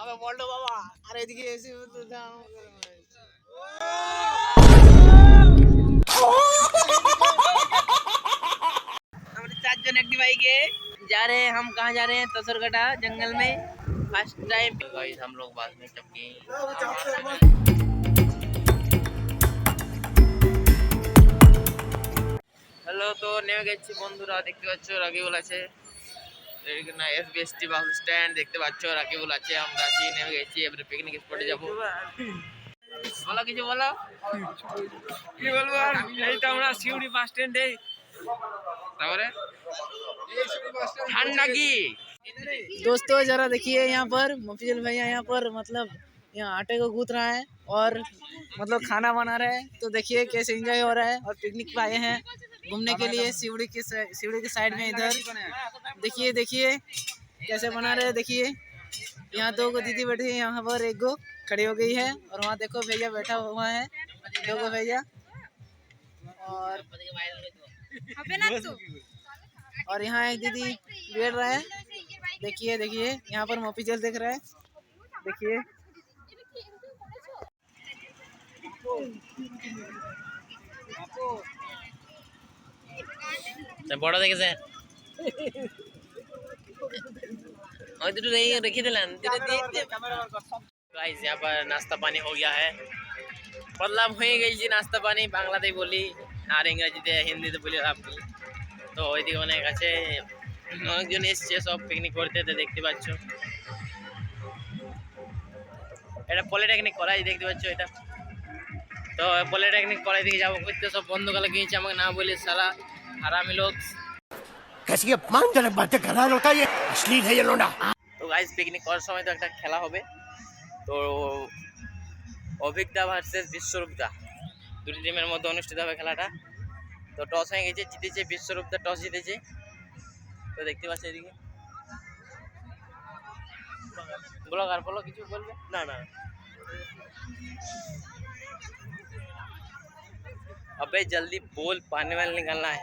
বাবা বলতো বাবা আর এদিকে এসে তো দাও हमारे सात जन एक बाइक है जा रहे हैं हम कहाँ जा रहे हैं तसरगटा जंगल में फर्स्ट टाइम गाइस हम लोग बाद में चपके হ্যালো তো নেমে গেছি বন্ধুরা দেখতে পাচ্ছ রাকিবুল আছে এখানে এসবিএসটি বাস স্ট্যান্ড দেখতে পাচ্ছ রাকিবুল আছে আমরা আছি নেমে গেছি এবারে পিকনিক স্পটে যাবো বলো কিছু বলো কি বলবো আর এই তো আমরা শিউড়ি বাস স্ট্যান্ডে তারপরে ঠান্ডা কি दोस्तों जरा देखिए यहाँ पर मफिजल भैया यहाँ पर मतलब यहाँ आटे को गूंथ रहा है और मतलब खाना बना रहा है तो देखिए कैसे एंजॉय हो रहा है और पिकनिक पे आए हैं घूमने के लिए सिवड़ी के सिवड़ी के साइड में इधर। देखिए देखिए कैसे बना रहे हैं देखिए। यहाँ दो गो दीदी बैठी है यहाँ पर एक गो खड़ी हो गई है और वहाँ देखो भैया बैठा हुआ है। दो गो भैया। और और यहाँ एक दीदी बैठ रहा है। देखिए देखिए यहाँ पर मोपी जल देख रहा है। देखिए। বড় দেখেছে ওই দুটো রেখে রেখে দিলেন দুটো দিয়ে দিয়ে গাইস यहाँ पर नाश्ता पानी हो गया है বললাম হয়ে গেছি নাস্তা পানি বাংলাতেই বলি আর ইংরেজিতে হিন্দিতে বলি লাভ নেই তো ওইদিকে অনেক আছে অনেকজন এসছে সব পিকনিক করতে তো দেখতে পাচ্ছ এটা পলিটেকনিক কলেজ দেখতে পাচ্ছ এটা তো পলিটেকনিক কলেজ দিকে যাবো করতে সব বন্ধুগুলো গিয়েছে আমাকে না বলে সারা হারামি লোক कैसी अपमानजनक बातें कर रहा है लड़का ये अश्लील है ये लोडा তো গাইজ পিকনিক করার সময় তো একটা খেলা হবে তো অভিজ্ঞতা ভার্সেস বিশ্বরূপদা দুটি টিমের মধ্যে অনুষ্ঠিত হবে খেলাটা তো টস হয়ে গেছে জিতেছে বিশ্বরূপদা টস জিতেছে তো দেখতে পাচ্ছি এদিকে বলো আর বলো কিছু বলবে না না अबे जल्दी बोल पानी वाले निकलना है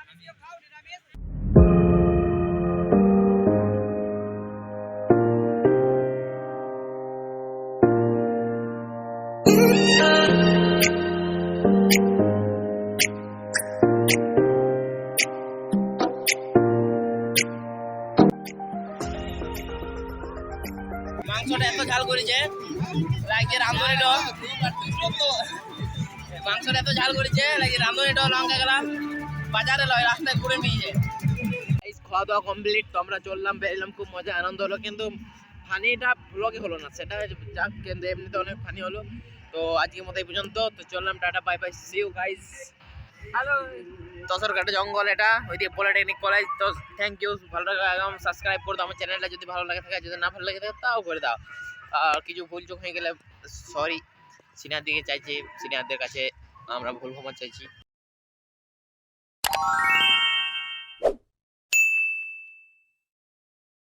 মাংসটা এত ঝাল করেছে। লাগছে রাঁধুনি মাংসটা এত ঝাল করেছে লাগছে রাঁধুনি ড লঙ্কা গেলাম বাজারে লয়, রাস্তায় ঘুরে নিয়ে খাওয়া দাওয়া কমপ্লিট তো আমরা চললাম, বেরলাম, খুব মজা, আনন্দ হলো, কিন্তু ফানিটা ব্লগে হলো না, সেটা যাক, কিন্তু এমনিতে অনেক ফানি হলো। তো আজকের মতো এই পর্যন্ত, তো চললাম, tata bye bye see you guys Tasarghata জঙ্গল এটা, ওইদিকে পলিটেকনিক কলেজ তো থ্যাংক ইউ ভালো লাগে একদম সাবস্ক্রাইব করে দাও আমার চ্যানেলটা যদি ভালো লাগে থাকে, যদি না ভালো লাগে থাকে, তাও করে দাও। আর কিছু ভুল চোখ হয়ে গেলে সরি সিনিয়ার দিকে চাইছি, সিনিয়রদের কাছে আমরা ভুল ক্ষমা চাইছি।